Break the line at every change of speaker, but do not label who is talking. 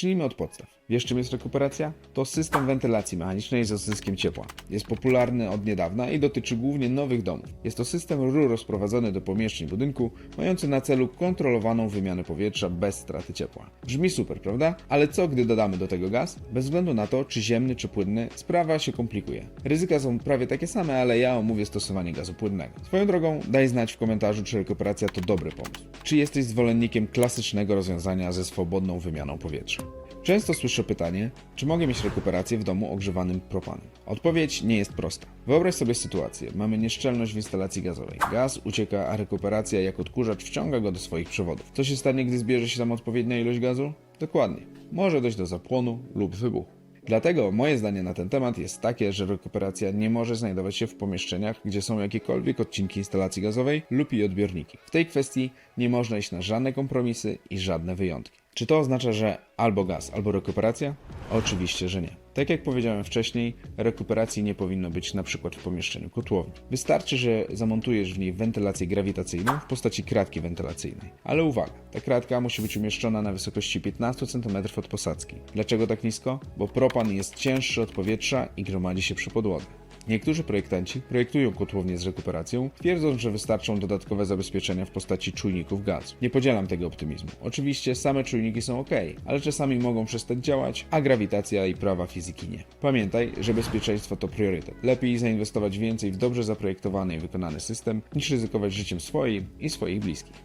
Zacznijmy od podstaw. Wiesz czym jest rekuperacja? To system wentylacji mechanicznej z odzyskiem ciepła. Jest popularny od niedawna i dotyczy głównie nowych domów. Jest to system rur rozprowadzony do pomieszczeń budynku, mający na celu kontrolowaną wymianę powietrza bez straty ciepła. Brzmi super, prawda? Ale co gdy dodamy do tego gaz? Bez względu na to, czy ziemny, czy płynny, sprawa się komplikuje. Ryzyka są prawie takie same, ale ja omówię stosowanie gazu płynnego. Swoją drogą, daj znać w komentarzu, czy rekuperacja to dobry pomysł. Czy jesteś zwolennikiem klasycznego rozwiązania ze swobodną wymianą powietrza? Często słyszę pytanie, czy mogę mieć rekuperację w domu ogrzewanym propanem? Odpowiedź nie jest prosta. Wyobraź sobie sytuację. Mamy nieszczelność w instalacji gazowej. Gaz ucieka, a rekuperacja jak odkurzacz wciąga go do swoich przewodów. Co się stanie, gdy zbierze się tam odpowiednia ilość gazu? Dokładnie. Może dojść do zapłonu lub wybuchu. Dlatego moje zdanie na ten temat jest takie, że rekuperacja nie może znajdować się w pomieszczeniach, gdzie są jakiekolwiek odcinki instalacji gazowej lub jej odbiorniki. W tej kwestii nie można iść na żadne kompromisy i żadne wyjątki. Czy to oznacza, że albo gaz, albo rekuperacja? Oczywiście, że nie. Tak jak powiedziałem wcześniej, rekuperacji nie powinno być na przykład w pomieszczeniu kotłowni. Wystarczy, że zamontujesz w niej wentylację grawitacyjną w postaci kratki wentylacyjnej. Ale uwaga, ta kratka musi być umieszczona na wysokości 15 cm od posadzki. Dlaczego tak nisko? Bo propan jest cięższy od powietrza i gromadzi się przy podłodze. Niektórzy projektanci projektują kotłownie z rekuperacją, twierdząc, że wystarczą dodatkowe zabezpieczenia w postaci czujników gazu. Nie podzielam tego optymizmu. Oczywiście same czujniki są ok, ale czasami mogą przestać działać, a grawitacja i prawa fizyki nie. Pamiętaj, że bezpieczeństwo to priorytet. Lepiej zainwestować więcej w dobrze zaprojektowany i wykonany system, niż ryzykować życiem swoim i swoich bliskich.